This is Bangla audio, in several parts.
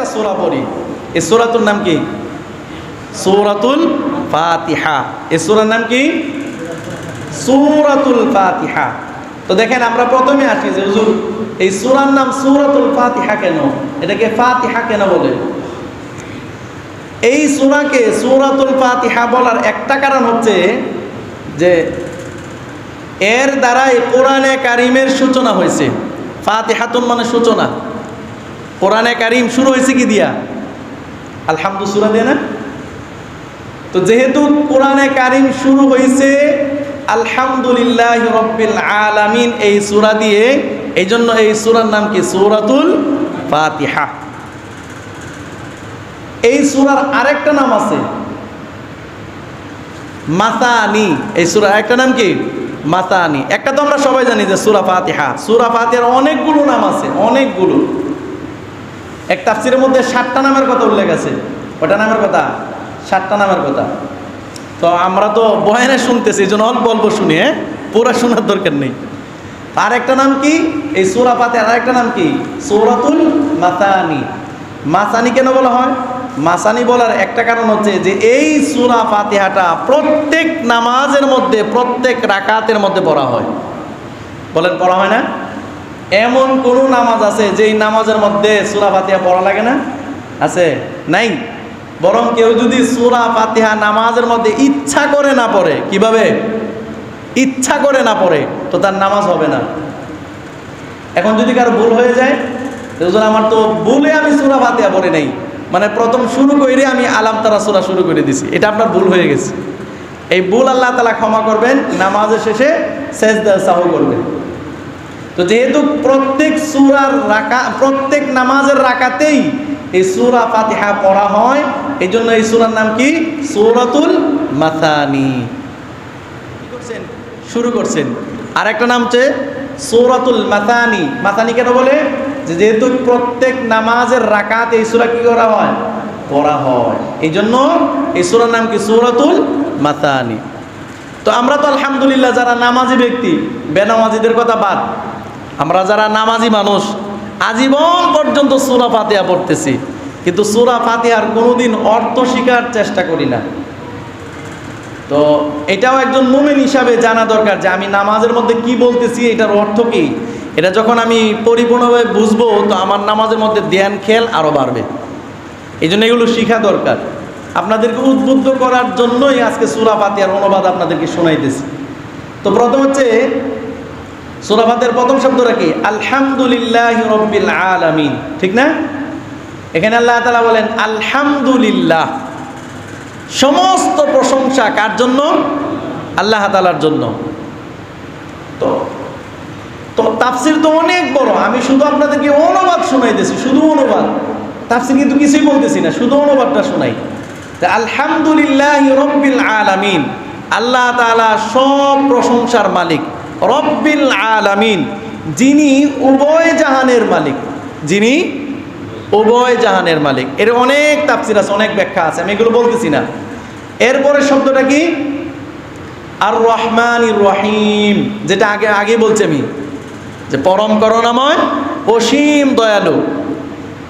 একটা সোরা পড়ি। এই সোরাতুর নাম কি? সৌরাতুল ফাতিহা। এই সোরার নাম কি? সূরাতুল ফাতিহা। তো দেখেন, আমরা প্রথমে আসি যে, হুজুর, এই সূরার নাম সূরাতুল ফাতিহা কেন? এটাকে ফাতিহা কেন বলে? এই সূরাকে সূরাতুল ফাতিহা বলার একটা কারণ হচ্ছে যে, এর দ্বারাই কোরআনে কারিমের সূচনা হয়েছে। ফাতিহাতুন মানে সূচনা। কোরআনে কারিম শুরু হয়েছে কি দিয়া? আলহামদু সূরা দিয়ে না? তো যেহেতু কোরআনে কারিম শুরু হয়েছে, আলহামদুলিল্লাহ রব্বিল আলামিন এই সূরা দিয়ে এই জন্য এই সূরার নাম কি? সূরাতুল ফাতিহা। এই সূরার আরেকটা নাম আছে, মাসানি। এই সূরা একটা নাম কি? মাসানি। একটা তো আমরা সবাই জানি যে সূরা ফাতিহা। সূরা ফাতিহার অনেকগুলো নাম আছে, অনেকগুলো। এক তাফসিরের মধ্যে সাতটা নামের কথা উল্লেখ আছে। ওটা নামের কথা? সাতটা নামের কথা। তো আমরা তো বয়ানে শুনতেছি, এই জন্য অল্প অল্প শুনি হ্যাঁ? পুরা শোনার দরকার নেই। আর একটা নাম কি? এই সোরা পাতে আর একটা নাম কি? সৌরাতুল মাসানি। মাসানি কেন বলা হয়? মাসানি বলার একটা কারণ হচ্ছে যে এই সুরা ফাতিহাটা প্রত্যেক নামাজের মধ্যে, প্রত্যেক রাকাতের মধ্যে পড়া হয়। বলেন, পড়া হয় না? এমন কোন নামাজ আছে যেই নামাজের মধ্যে সুরা ফাতিহা পড়া লাগে না? আছে? নাই? বরং কেউ যদি সুরা ফাতিহা নামাজের মধ্যে ইচ্ছা করে না পড়ে, কীভাবে? ইচ্ছা করে না পড়ে, তো তার নামাজ হবে না। এখন যদি কারও ভুল হয়ে যায় হুজুর, আমার তো ভুলে আমি সুরা ফাতিহা পড়ে নেই। মানে প্রথম শুরু করে আমি আলাম তারা সুরা শুরু করে দিছি। এটা আপনার ভুল হয়ে গেছে। এই ভুল আল্লাহ তালা ক্ষমা করবেন, নামাজের শেষে শেষ সাহ করবেন। তো যেহেতু প্রত্যেক সুরার রাকা, প্রত্যেক নামাজের রাকাতেই এই সুরা ফাতিহা পড়া হয় এই জন্য এই সুরার নাম কি? সৌরাতুল মাথানি করছেন? শুরু করছেন। আর একটা নাম হচ্ছে সৌরাতুল মাথানি মাথানি কেন বলে? যে যেহেতু প্রত্যেক নামাজের রাকাত এই সুরা কি করা হয়? পড়া হয়। এই জন্য এই সুরার নাম কি? সৌরাতুল মাথানি তো আমরা তো আলহামদুলিল্লাহ যারা নামাজি ব্যক্তি, বেনামাজিদের কথা বাদ আমরা যারা নামাজি মানুষ, আজীবন পর্যন্ত সুরা ফাতিহা পড়তেছি। কিন্তু সুরা ফাতিহার কোনোদিন অর্থ শিকার চেষ্টা করি না। তো এটাও একজন মোমেন হিসাবে জানা দরকার যে আমি নামাজের মধ্যে কি বলতেছি, এটার অর্থ কি? এটা যখন আমি পরিপূর্ণভাবে বুঝব, তো আমার নামাজের মধ্যে ধ্যান, খেল আরও বাড়বে। এই জন্য এগুলো শিখা দরকার। আপনাদেরকে উদ্বুদ্ধ করার জন্যই আজকে সুরা ফাতিহার অনুবাদ আপনাদেরকে শোনাইতেছি। তো প্রথম হচ্ছে সুরা প্রথম শব্দটা কি? আলহামদুলিল্লাহ রব্বিল আলামিন। ঠিক না? এখানে আল্লাহ তালা বলেন, আলহামদুলিল্লাহ। সমস্ত প্রশংসা কার জন্য? আল্লাহ তালার জন্য। তো তো তাফসির তো অনেক বড়। আমি শুধু আপনাদেরকে অনুবাদ শোনাইতেছি, শুধু অনুবাদ। তাফসির কিন্তু কিছুই বলতেছি না, শুধু অনুবাদটা শোনাই। আলহামদুলিল্লাহ রব্বিল আলামিন। আল্লাহ তালা সব প্রশংসার মালিক। রব্বিল আলামিন, যিনি উভয় জাহানের মালিক। যিনি উভয় জাহানের মালিক। এর অনেক তাফসির আছে, অনেক ব্যাখ্যা আছে, আমি এগুলো বলতেছি না। এরপরে শব্দটা কি? আর রহমান রহিম, যেটা আগে আগে বলছি আমি। যে পরম করুণাময়, অসীম দয়ালু।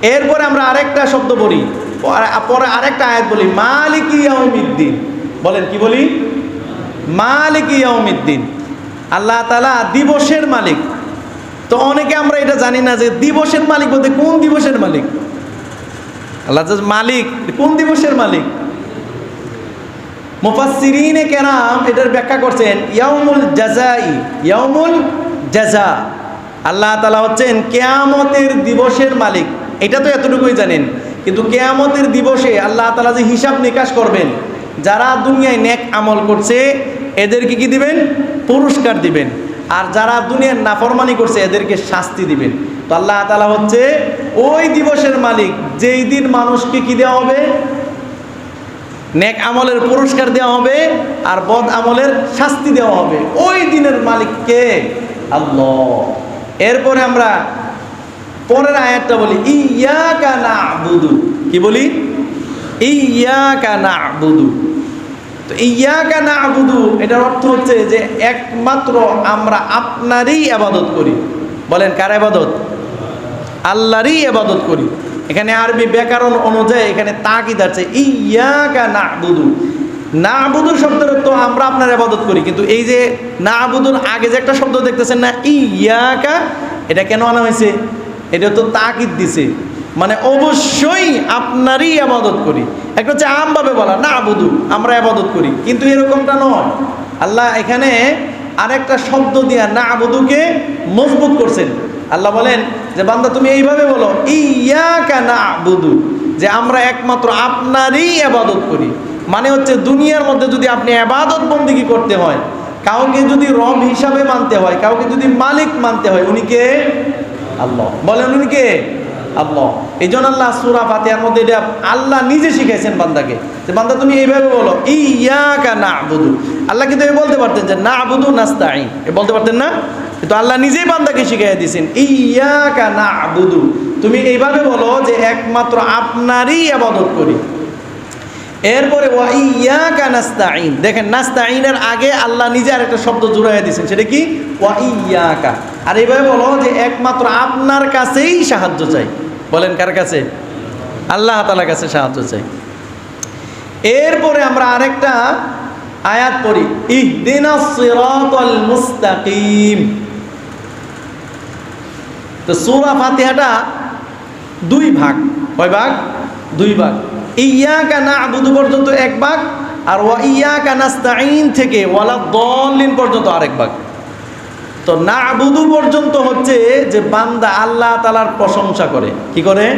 এরপরে আমরা আরেকটা শব্দ বলি, পরে- পরে আরেকটা আয়াত বলি, মালিক ইয়াউমিদ্দিন। বলেন কি বলি? মালিক ইয়াউমিদ্দিন। আল্লাহ তালা দিবসের মালিক। তো অনেকে আমরা এটা জানি না যে দিবসের মালিক বলতে কোন দিবসের মালিক? আল্লাহ মালিক কোন দিবসের মালিক? মুফাসসিরিনে কেরাম এটার ব্যাখ্যা করছেন, ইয়াউমুল জাজাই ইয়াউমুল জাজা আল্লাহ তালা হচ্ছেন কেয়ামতের দিবসের মালিক। এটা তো এতটুকুই জানেন। কিন্তু কেয়ামতের দিবসে আল্লাহ তালা যে হিসাব নিকাশ করবেন, যারা দুনিয়ায় নেক আমল করছে, এদেরকে কি দিবেন? পুরস্কার দিবেন। আর যারা দুনিয়ার নাফরমানি করছে, এদেরকে শাস্তি দিবেন। তো আল্লাহ তালা হচ্ছে ওই দিবসের মালিক, যেই দিন মানুষকে কি দেওয়া হবে? নেক আমলের পুরস্কার দেওয়া হবে আর বদ আমলের শাস্তি দেওয়া হবে। ওই দিনের মালিককে আল্লাহ। এরপরে আমরা পরের আয়াতটা বলি ইয়া কানা বুধু কি বলি? ইয়া কানা বুধু তো ইয়া কানা আবুদু এটার অর্থ হচ্ছে যে একমাত্র আমরা আপনারই আবাদত করি। বলেন, কার আবাদত? আল্লাহরই আবাদত করি। এখানে আরবি ব্যাকরণ অনুযায়ী এখানে তাকিদ আছে, ইয়াকা না আবুদুর শব্দের তো আমরা আপনার আবাদত করি, কিন্তু এই যে না আবুদুর আগে যে একটা শব্দ দেখতেছেন না, ইয়াকা, এটা কেন আনা হয়েছে? এটা তো তাকিদ দিছে। মানে অবশ্যই আপনারই আবাদত করি। একটা হচ্ছে আমভাবে বলা, না আবুদু, আমরা আবাদত করি। কিন্তু এরকমটা নয়। আল্লাহ এখানে আরেকটা শব্দ দিয়া না আবুদুকে মজবুত করছেন। আল্লাহ বলেন যে, বান্দা, তুমি এইভাবে বলো, ইয়াকা না আবুদু যে আমরা একমাত্র আপনারই আবাদত করি। মানে হচ্ছে দুনিয়ার মধ্যে যদি আপনি আবাদত বন্দিগি করতে হয়, কাউকে যদি রব হিসাবে মানতে হয়, কাউকে যদি মালিক মানতে হয়, উনি কে? আল্লাহ। বলেন উনি কে? আল্লাহ। এই জন্য আল্লাহ সুরা ফাতিহার মধ্যে এটা আল্লাহ নিজে শিখাইছেন বান্দাকে। যে বান্দা, তুমি এইভাবে বলো, ইয়াকা না আবুদু আল্লাহ কিন্তু এ বলতে পারতেন যে না আবুদু নাস্তাইন এ বলতে পারতেন না? কিন্তু আল্লাহ নিজেই বান্দাকে শিখাই দিয়েছেন, ইয়াকা না আবুদু তুমি এইভাবে বলো যে, একমাত্র আপনারই আবাদত করি। এরপরে ওয়াইয়াকা নাস্তাইন দেখেন নাস্তাইনের আগে আল্লাহ নিজে আরেকটা শব্দ জুড়াইয়া দিয়েছেন। সেটা কি? ওয়াইয়াকা আর এইভাবে বলো যে একমাত্র আপনার কাছেই সাহায্য চাই। বলেন কার কাছে? আল্লাহ তালার কাছে সাহায্য চাই। এরপরে আমরা আরেকটা আয়াত পড়ি। ইহদিনা সিরাতাল মুস্তাকিম। তো সূরা ফাতিহাটা দুই ভাগ। কয় ভাগ? দুই ভাগ। ইয়াকা না'বুদু পর্যন্ত এক ভাগ আর ওয়া ইয়াকা নাস্তাইন থেকে ওয়ালা দলিন পর্যন্ত আরেক ভাগ। তো না'বুদু পর্যন্ত হচ্ছে যে বান্দা আল্লাহ তালার প্রশংসা করে। কি করে?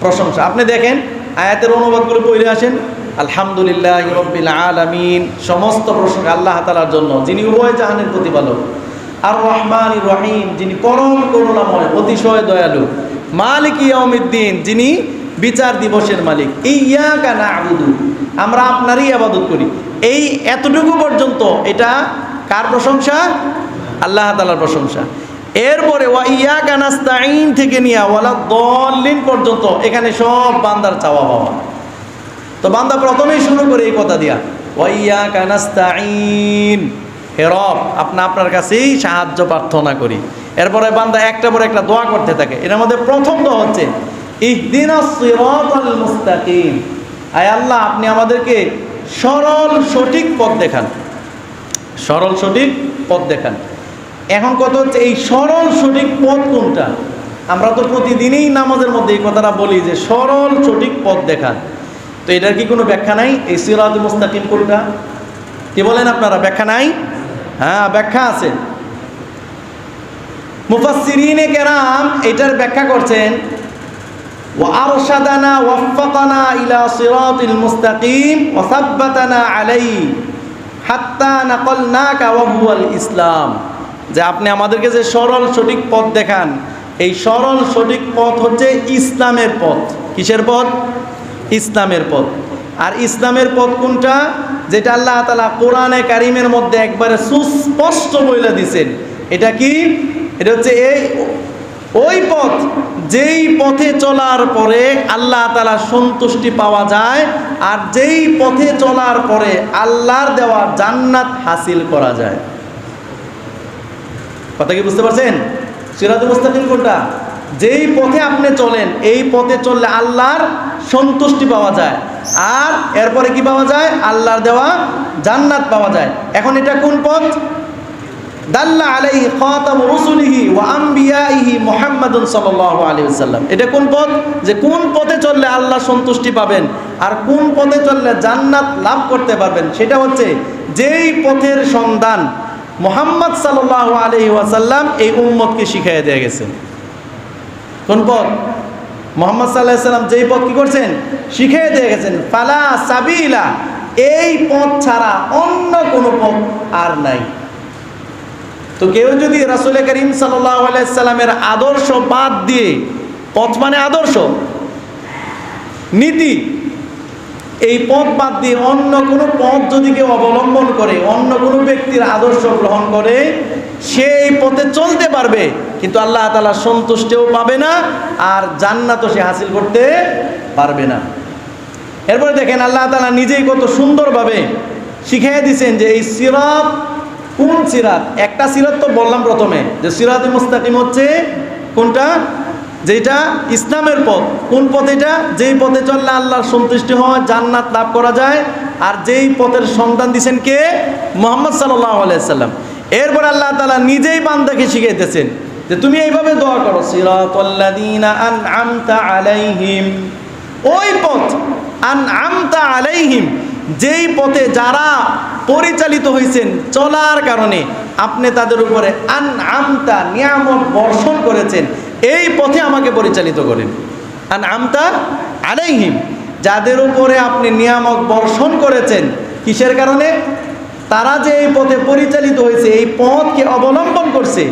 প্রশংসা। আপনি দেখেন, আয়াতের অনুবাদগুলো পড়ে আসেন, আলহামদুলিল্লাহ রব্বিল আলামিন। সমস্ত প্রশংসা আল্লাহ তালার জন্য, যিনি উভয় জাহানের প্রতিপালক। আর রহমান রহিম, যিনি পরম করুণাময়, অতিশয় দয়ালু। মালিক ইয়াউমিদ্দিন, যিনি বিচার দিবসের মালিক। এই ইয়াকা না আবুদু আমরা আপনারই আবাদত করি। এই এতটুকু পর্যন্ত এটা কার প্রশংসা? আল্লাহ তালার প্রশংসা। এরপরে ওয়া ইয়া কানাস্তাইন থেকে নিয়ে ওয়ালা দলিন পর্যন্ত এখানে সব বান্দার চাওয়া পাওয়া। তো বান্দা প্রথমেই শুরু করে এই কথা দিয়া, ওয়া ইয়া কানাস্তাইন হে রব, আপনি আপনার কাছেই সাহায্য প্রার্থনা করি। এরপরে বান্দা একটা পরে একটা দোয়া করতে থাকে। এর মধ্যে প্রথম দোয়া হচ্ছে আল্লাহ, আপনি আমাদেরকে সরল সঠিক পথ দেখান। সরল সঠিক পথ দেখান। এখন কত হচ্ছে, এই সরল সঠিক পথ কোনটা? আমরা তো প্রতিদিনই নামাজের মধ্যে এই কথাটা বলি যে, সরল সঠিক পথ দেখান। তো এটার কি কোনো ব্যাখ্যা নাই? এই সিরাজ মুস্তাকিম কোনটা? কি বলেন আপনারা, ব্যাখ্যা নাই? হ্যাঁ ব্যাখ্যা আছে। মুফাসসিরিনে কেরাম এটার ব্যাখ্যা করছেন وأرشدنا وفقنا إلى صراط المستقيم وثبتنا عليه حتى نقلناك وهو الإسلام যে আপনি আমাদেরকে যে সরল সঠিক পথ দেখান এই সরল সঠিক পথ হচ্ছে ইসলামের পথ কিসের পথ ইসলামের পথ আর ইসলামের পথ কোনটা যেটা আল্লাহ তালা কোরআনে কারিমের মধ্যে একবারে সুস্পষ্ট বলে দিছেন এটা কি এটা হচ্ছে এই ওই পথ, যেই পথে চলার পরে আল্লাহ তালা সন্তুষ্টি পাওয়া যায় আর যেই পথে চলার পরে আল্লাহর দেওয়া জান্নাত হাসিল করা যায়। কথা কি বুঝতে পারছেন? সিরাজুল মুস্তাকিম কোনটা? যেই পথে আপনি চলেন, এই পথে চললে আল্লাহর সন্তুষ্টি পাওয়া যায় আর এরপরে কি পাওয়া যায়? আল্লাহর দেওয়া জান্নাত পাওয়া যায়। এখন এটা কোন পথ? দাল্লা আলাইহি খাতাম রসুলিহি ওয়া আম্বিয়াইহি মুহাম্মাদুন সাল্লাল্লাহু আলাইহি ওয়াসাল্লাম। এটা কোন পথ? যে কোন পথে চললে আল্লাহ সন্তুষ্টি পাবেন আর কোন পথে চললে জান্নাত লাভ করতে পারবেন সেটা হচ্ছে যেই পথের সন্ধান মোহাম্মদ সাল্লাল্লাহু আলাইহি ওয়াসাল্লাম এই উম্মতকে শিখিয়ে দিয়ে গেছেন কোন পথ? মোহাম্মদ সাল্লাহ সাল্লাম যেই পথ কি করছেন? শিখিয়ে দিয়ে গেছেন, ফালা সাবিলা এই পথ ছাড়া অন্য কোনো পথ আর নাই। তো কেউ যদি রাসুল করিম সাল্লামের আদর্শ বাদ দিয়ে পথ মানে আদর্শ, নীতি, এই পথ বাদ দিয়ে অন্য কোনো পথ যদি কেউ অবলম্বন করে, অন্য কোনো ব্যক্তির আদর্শ গ্রহণ করে সেই পথে চলতে পারবে। কিন্তু আল্লাহ তালা সন্তুষ্টিও পাবে না আর জান্নাতও সে হাসিল করতে পারবে না। এরপরে দেখেন আল্লাহ তালা নিজেই কত সুন্দরভাবে শিখিয়ে দিয়েছেন যে এই সিরাত কোন সিরাত? একটা সিরাত তো বললাম প্রথমে, যে সিরাত মুস্তাকিম হচ্ছে কোনটা? যেটা ইসলামের পথ। কোন পথ এটা? যেই পথে চললে আল্লাহর সন্তুষ্টি হয়, জান্নাত লাভ করা যায়। আর যেই পথের সন্ধান দিছেন কে? মোহাম্মদ সাল্লাহ আলাইসাল্লাম এরপর আল্লাহ তালা নিজেই বান্দাকে শিখাইতেছেন যে তুমি এইভাবে দোয়া করো আলাইহিম। ওই পথ, আনআমতা আলাইহিম। যেই পথে যারা পরিচালিত হয়েছেন চলার কারণে আপনি তাদের উপরে আন আমতা নিয়ামত বর্ষণ করেছেন, এই পথে আমাকে পরিচালিত করেন। আন আমতা আলাইহিম, যাদের উপরে আপনি নিয়ামক বর্ষণ করেছেন, কিসের কারণে? তারা যে এই পথে পরিচালিত হয়েছে এই পথকে অবলম্বন করছে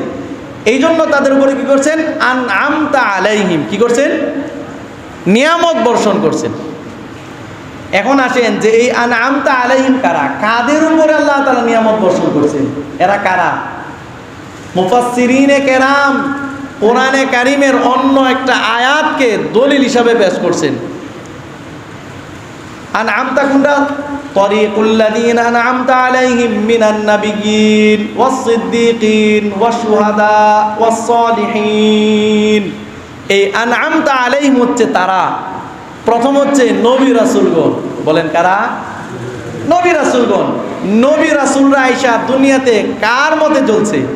এই জন্য তাদের উপরে কি করছেন? আন আমতা আলাইহিম, কি করছেন? নিয়ামত বর্ষণ করছেন। এখন আসেন যে এই আনআমতা আলাইহিম কারা? কাদের উপরে আল্লাহ তাআলা নিয়ামত বর্ষণ করছেন? এরা কারা? মুফাসসিরিনে কেরাম, কোরআনে কারিমের অন্য একটা আয়াতকে দলিল হিসাবে পেশ করছেন। আনআমতা কোনটা? তরিকুল্লাযীন আনআমতা আলাইহিম মিনান নাবিয়্যিন, ওয়াস-সিদ্দীকিন ওয়াশ-শুহাদা ওয়াস-সালিহিন। এই আনআমতা আলাইহিম হচ্ছে তারা। প্রথম হচ্ছে নবী রাসূলগণ। বলেন কারা? নবী রাসুলগণ। নবী রাসূলরা আইসা দুনিয়াতে কার মতে চলছে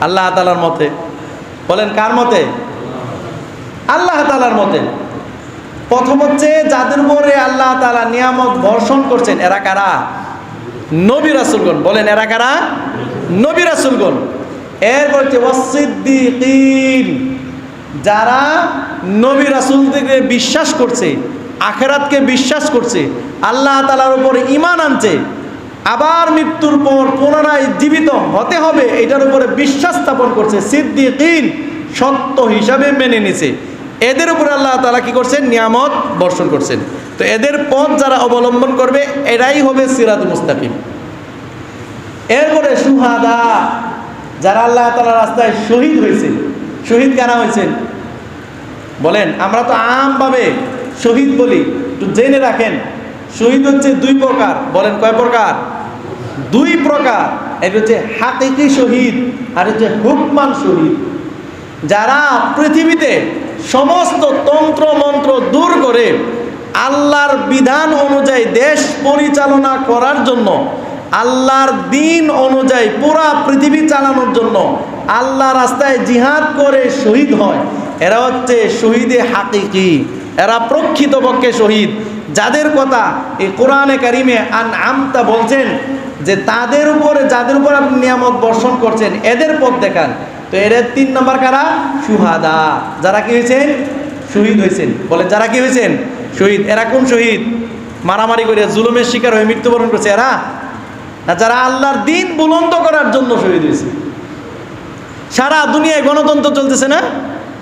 আল্লাহ তাআলার মতে। বলেন কার মতে? আল্লাহ তাআলার মতে। প্রথম হচ্ছে যাদের উপরে আল্লাহ তালা নিয়ামত বর্ষণ করছেন, এরা কারা? নবী রাসুলগণ। বলেন এরা কারা? নবী রাসূলগণ। এরপর হচ্ছে ওয়াসিদ্দিকিন যারা নবী রাসূলদেরকে বিশ্বাস করছে, আখেরাতকে বিশ্বাস করছে, আল্লাহ তালার উপরে ইমান আনছে, আবার মৃত্যুর পর পুনরায় জীবিত হতে হবে, এটার উপরে বিশ্বাস স্থাপন করছে, সিদ্দিকিন সত্য হিসাবে মেনে নিছে। এদের উপরে আল্লাহ তালা কি করছেন? নিয়ামত বর্ষণ করছেন। তো এদের পথ যারা অবলম্বন করবে, এরাই হবে সিরাত মুস্তাকিম। এরপরে সুহাদা, যারা আল্লাহ তালা রাস্তায় শহীদ হয়েছে শহীদ কারা হয়েছেন? বলেন, আমরা তো আমভাবে শহীদ বলি, একটু জেনে রাখেন। শহীদ হচ্ছে দুই প্রকার, বলেন কয় প্রকার? দুই প্রকার, এটা হচ্ছে হাকিকি শহীদ, আর হচ্ছে হুকমান শহীদ। যারা পৃথিবীতে সমস্ত তন্ত্র মন্ত্র দূর করে আল্লাহর বিধান অনুযায়ী দেশ পরিচালনা করার জন্য আল্লাহর দিন অনুযায়ী পুরা পৃথিবী চালানোর জন্য আল্লাহ রাস্তায় জিহাদ করে শহীদ হয়। এরা হচ্ছে শহীদে হাকিকি। এরা প্রকৃতপক্ষে শহীদ। যাদের কথা এই কোরআনে কারিমে আন আমতা বলছেন যে তাদের উপরে, যাদের উপর আপনি নিয়ামত বর্ষণ করছেন, এদের পথ দেখান। তো এদের তিন নম্বর কারা? সুহাদা। যারা কি হয়েছেন? শহীদ হয়েছেন। বলে যারা কি হয়েছেন? শহীদ। এরা কোন শহীদ? মারামারি করে, জুলুমের শিকার হয়ে মৃত্যুবরণ করছে। এরা যারা আল্লাহর দিন বুলন্দ করার জন্য শহীদ হয়েছে। সারা দুনিয়ায় গণতন্ত্র চলতেছে না?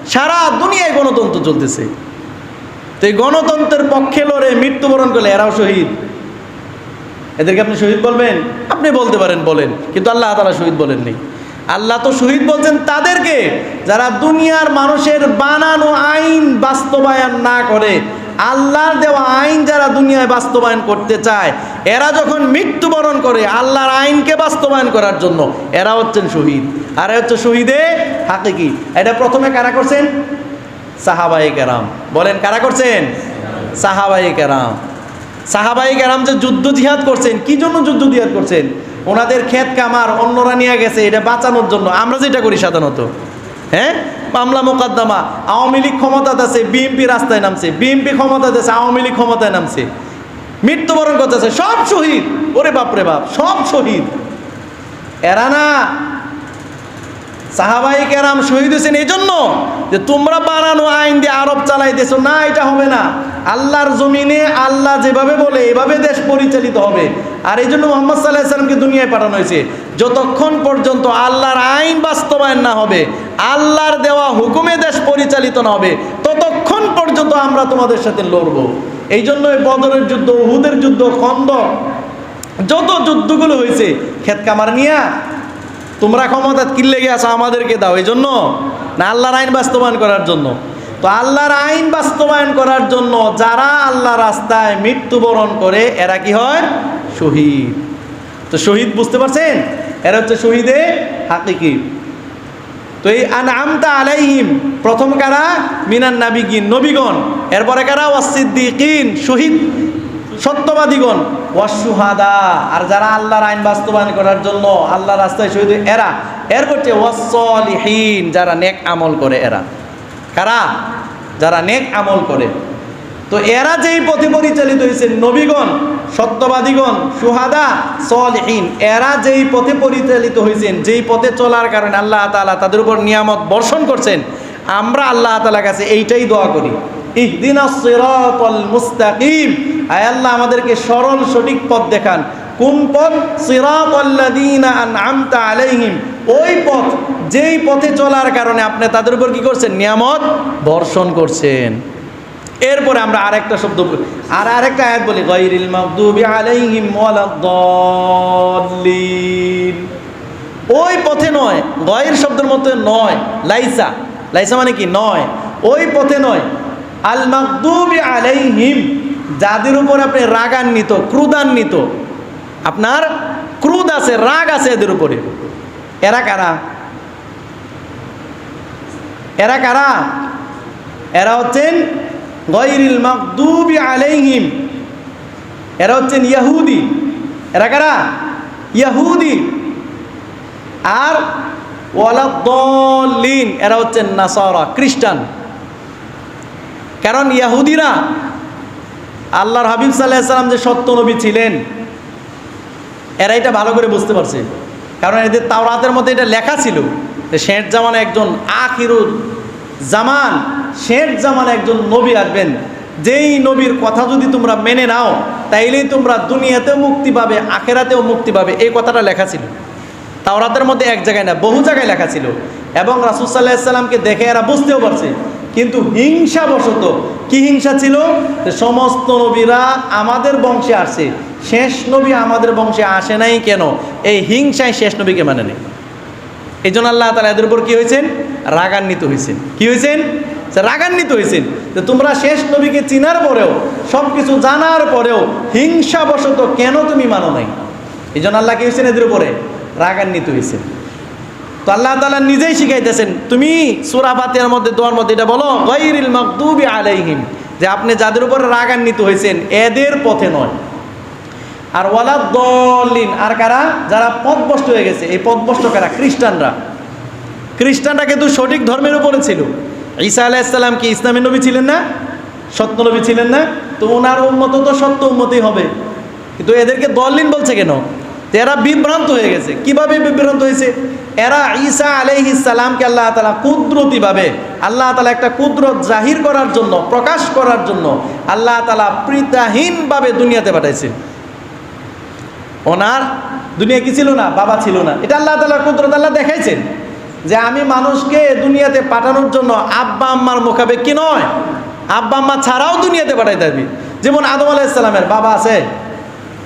সারা দুনিয়ায় গণতন্ত্র চলতেছে। তো এই গণতন্ত্রের পক্ষে লড়ে মৃত্যুবরণ করলে এরাও শহীদ। এদেরকে আপনি শহীদ বলবেন? আপনি বলতে পারেন, বলেন। কিন্তু আল্লাহ তারা শহীদ বলেননি। আল্লাহ তো শহীদ বলছেন তাদেরকে, যারা দুনিয়ার মানুষের বানানো আইন বাস্তবায়ন না করে আল্লাহর দেওয়া আইন যারা দুনিয়ায় বাস্তবায়ন করতে চায়, এরা যখন মৃত্যুবরণ করে আল্লাহর আইনকে বাস্তবায়ন করার জন্য, এরা হচ্ছেন শহীদ। আর হচ্ছে শহীদে হাতে কি এটা প্রথমে কারা করছেন? সাহাবাই কেরাম। বলেন, কারা করছেন? সাহাবাই কেরাম। সাহাবাই কেরাম যে যুদ্ধ জিহাদ করছেন, কি জন্য যুদ্ধ জিহাদ করছেন? ওনাদের ক্ষেত কামার অন্যরা নিয়ে গেছে, এটা বাঁচানোর জন্য। আমরা যেটা করি সাধারণত হ্যাঁ? মামলা মোকদ্দমা, আওয়ামী লীগ ক্ষমতাতে আছে বিএনপি রাস্তায় নামছে বিএনপি ক্ষমতাতে আছে, আওয়ামী লীগ ক্ষমতায় নামছে। মৃত্যুবরণ করতেছে, সব শহীদ। ওরে বাপরে বাপ, সব শহীদ। এরা না সাহাবাই কেরাম শহীদ হয়েছেন এই জন্য যে তোমরা বানানো আইন দিয়ে আরব চালাইতেছো, না, এটা হবে না। আল্লাহর জমিনে আল্লাহ যেভাবে বলে, এভাবে দেশ পরিচালিত হবে। আর এই জন্য মোহাম্মদ সাল্লাহ সাল্লামকে দুনিয়ায় পাঠানো হয়েছে। যতক্ষণ পর্যন্ত আল্লাহর আইন বাস্তবায়ন না হবে, আল্লাহর দেওয়া হুকুমে দেশ পরিচালিত না হবে, ততক্ষণ পর্যন্ত আমরা তোমাদের সাথে লড়ব। এই জন্য বদরের যুদ্ধ, উহুদের যুদ্ধ খন্দ যত যুদ্ধগুলো হয়েছে ক্ষেত কামার নিয়া তোমরা ক্ষমতা কিনলে গেছো আমাদেরকে দাও এই জন্য না, আল্লাহর আইন বাস্তবায়ন করার জন্য। তো আল্লাহর আইন বাস্তবায়ন করার জন্য যারা আল্লাহ রাস্তায় মৃত্যুবরণ করে, এরা কি হয়? শহীদ। তো শহীদ বুঝতে পারছেন? এরা হচ্ছে শহীদে হাকিকি। তো এই আনআমতা আলাইহিম, প্রথম কারা? মিনান নাবিগিন, নবীগণ। এরপরে কারা? ওয়াসিদ্দিকিন শহীদ। সত্যবাদীগণ ওয়াসুহাদা আর যারা আল্লাহর আইন বাস্তবায়ন করার জন্য আল্লাহ রাস্তায় শহীদ এরা এরপর হচ্ছে ওয়াসলিহীন যারা নেক আমল করে এরা। কারা? যারা নেক আমল করে। তো এরা যেই পথে পরিচালিত হয়েছে, নবীগণ, সত্যবাদীগণ, সুহাদা, সলহীন, এরা যেই পথে পরিচালিত হয়েছেন, যেই পথে চলার কারণে আল্লাহ তালা তাদের উপর নিয়ামত বর্ষণ করছেন, আমরা আল্লাহ তালার কাছে এইটাই দোয়া করি। ইহদিনা মুস্তাকিম। আয় আল্লাহ, আমাদেরকে সরল সঠিক পথ দেখান। কোন পথ? আনআমতা আলাইহিম। ওই পথ, যেই পথে চলার কারণে আপনি তাদের উপর কি করছেন? নিয়ামত বর্ষণ করছেন। এরপরে আমরা আরেকটা শব্দ আর আরেকটা আয়াত বলি, গায়রিল মাগদুবি আলাইহিম ওয়ালাদ-দাল্লিন ওই পথে নয়, গয়ের শব্দের মধ্যে নয়, লাইসা। লাইসা মানে কি? নয়। ওই পথে নয়, আল মাগদুবি আলাইহিম যাদের উপর আপনি রাগান্বিত ক্রুদান্বিত আপনার ক্রুদ আছে, রাগ আছে এদের উপরে। এরা কারা? এরা কারা? এরা হচ্ছেন গয়রিল মাকদুবি আলাইহিম। এরা হচ্ছেন ইয়াহুদি। এরা কারা? ইয়াহুদি। আর ওয়ালাদ্দলিন এরা হচ্ছেন নাসারা, খ্রিস্টান। কারণ ইয়াহুদিরা আল্লাহর হাবিব সাল্লাহ সাল্লাম যে সত্য নবী ছিলেন, এরা এটা ভালো করে বুঝতে পারছে। কারণ এদের তাওরাতের মধ্যে এটা লেখা ছিল যে শেঠ জামান একজন আখিরুল জামান শেঠ জামান একজন নবী আসবেন। যেই নবীর কথা যদি তোমরা মেনে নাও, তাইলেই তোমরা দুনিয়াতেও মুক্তি পাবে, আখেরাতেও মুক্তি পাবে। এই কথাটা লেখা ছিল। তাওরাতের মধ্যে এক জায়গায় না, বহু জায়গায় লেখা ছিল। এবং রাসুসাল্লাহ সাল্লামকে দেখে এরা বুঝতেও পারছে। কিন্তু হিংসা হিংসাবশত, কি হিংসা ছিল? সমস্ত নবীরা আমাদের বংশে আসে শেষ নবী আমাদের বংশে আসে নাই কেন? এই হিংসায় শেষ নবীকে মানে নেই। এই জন্য আল্লাহ তালা এদের উপর কি হয়েছেন? রাগান্বিত হয়েছেন। কি হয়েছেন? রাগান্বিত হয়েছেন। যে তোমরা শেষ নবীকে চিনার পরেও সব কিছু জানার পরেও হিংসা হিংসাবশত কেন তুমি মানো নাই? এই জন্য আল্লাহ কি হয়েছেন এদের উপরে? রাগান্বিত হয়েছেন। তো আল্লাহ তালা নিজেই শিখাইতেছেন, তুমি সুরাফাতের মধ্যে, দোয়ার মধ্যে এটা বলো গৈরিল মকদুবি আলাইহিম যে আপনি যাদের উপরে রাগান্বিত হয়েছেন, এদের পথে নয়। আর ওয়ালা দলিন আর কারা? যারা পথভ্রষ্ট হয়ে গেছে, এই পথভ্রষ্ট কারা? খ্রিস্টানরা। খ্রিস্টানরা কিন্তু সঠিক ধর্মের উপরে ছিল। ঈসা আলাইসাল্লাম কি ইসলামী নবী ছিলেন না? সত্য নবী ছিলেন না? তো ওনার উন্মত তো সত্য উন্মতই হবে। কিন্তু এদেরকে দলিন বলছে কেন? এরা বিভ্রান্ত হয়ে গেছে। কীভাবে বিভ্রান্ত হয়েছে? এরা ঈসা আলাইহিস সালামকে আল্লাহ তালা কুদরতিভাবে আল্লাহ তালা একটা কুদরত জাহির করার জন্য, প্রকাশ করার জন্য আল্লাহ তালা প্রীতাহীনভাবে দুনিয়াতে পাঠাইছে। ওনার দুনিয়া কি ছিল না? বাবা ছিল না। এটা আল্লাহ তালা কুদরত, আল্লাহ দেখাইছেন যে আমি মানুষকে দুনিয়াতে পাঠানোর জন্য আব্বা আম্মার মোকাবেক্ষি নয়? আব্বা আম্মা ছাড়াও দুনিয়াতে পাঠাইতে পারবি। যেমন আদম আলাইসাল্লামের বাবা আছে,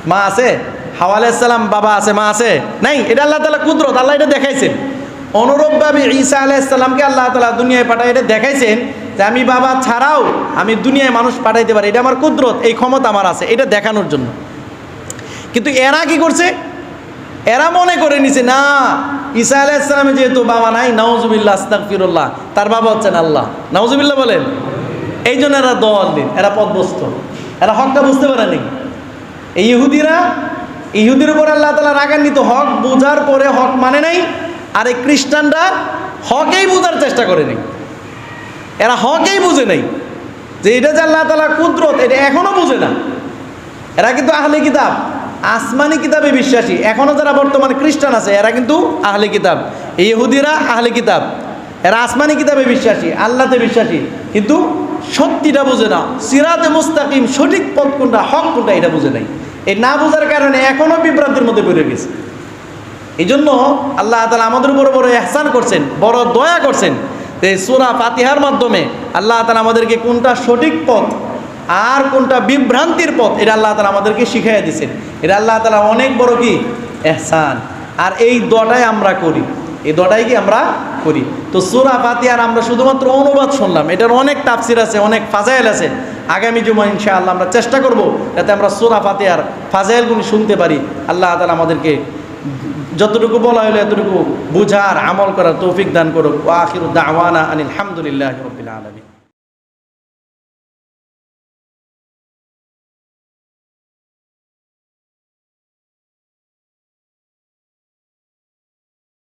মা আছে হাওয়া আলাইসাল্লাম বাবা আছে, মা আছে? নাই, এটা আল্লাহ তালা কুদরত, আল্লাহ এটা দেখাইছেন। অনুরূপভাবে ঈসা আলাইসাল্লামকে আল্লাহ তালা দুনিয়ায় পাঠায়, এটা দেখাইছেন যে আমি বাবা ছাড়াও আমি দুনিয়ায় মানুষ পাঠাইতে পারি। এটা আমার কুদরত, এই ক্ষমতা আমার আছে, এটা দেখানোর জন্য। কিন্তু এরা কি করছে? এরা মনে করে নিছে, না, ঈসা আলাইসালামে যেহেতু বাবা নাই, নাউজুবিল্লাহ আস্তাকফিরুল্লাহ তার বাবা হচ্ছেন আল্লাহ। নাউজুবিল্লাহ বলেন, এই জন্য এরা দল এরা পদবস্ত এরা হকটা বুঝতে পারেনি। এই ইহুদিরা ইহুদির উপর আল্লাহ তালা রাগান্বিত, হক বোঝার পরে হক মানে নাই, আর এই খ্রিস্টানরা হকেই বোঝার চেষ্টা করেনি এরা হকেই বুঝে নাই যে এটা যে আল্লাহ তালা কুদরত, এটা এখনও বুঝে না। এরা কিন্তু আহলে কিতাব, আসমানি কিতাবে বিশ্বাসী। এখনও যারা বর্তমানে খ্রিস্টান আছে, এরা কিন্তু আহলে কিতাব। ইহুদিরা আহলে কিতাব। এরা আসমানি কিতাবে বিশ্বাসী, আল্লাহতে বিশ্বাসী। কিন্তু সত্যিটা বুঝে না। সিরাতে মুস্তাকিম, সঠিক পথ কোনটা, হক কোনটা, এটা বুঝে নাই। এই না বোঝার কারণে এখনও বিভ্রান্তির মধ্যে পড়ে গেছে। এই জন্য আল্লাহ তালা আমাদের উপর বড় এহসান করছেন, বড় দয়া করছেন যে সুরা ফাতিহার মাধ্যমে আল্লাহ তালা আমাদেরকে কোনটা সঠিক পথ আর কোনটা বিভ্রান্তির পথ, এটা আল্লাহ তালা আমাদেরকে শিখাইয়া দিচ্ছেন এটা আল্লাহ তালা অনেক বড় কি? এহসান আর এই দটাই আমরা করি। এই দটাই কি আমরা করি? তো সুরা ফাতিহার আমরা শুধুমাত্র অনুবাদ শুনলাম। এটার অনেক তাফসির আছে, অনেক ফাজাইল আছে। আগামী জুমা ইনশাআল্লাহ আমরা চেষ্টা করব যাতে আমরা সুরা ফাতিহার ফাজাইলগুলি শুনতে পারি। আল্লাহ তালা আমাদেরকে যতটুকু বলা হলো এতটুকু বুঝার, আমল করার তৌফিক দান করুক। ওয়া আখিরু দাওয়ানা আনিল হামদুলিল্লাহ রবিল আলামিন।